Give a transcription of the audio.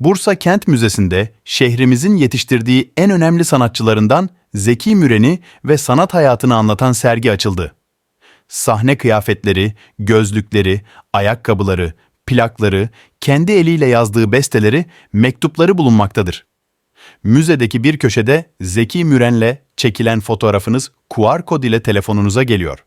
Bursa Kent Müzesi'nde şehrimizin yetiştirdiği en önemli sanatçılarından Zeki Müren'i ve sanat hayatını anlatan sergi açıldı. Sahne kıyafetleri, gözlükleri, ayakkabıları, plakları, kendi eliyle yazdığı besteleri, mektupları bulunmaktadır. Müzedeki bir köşede Zeki Müren'le çekilen fotoğrafınız QR kod ile telefonunuza geliyor.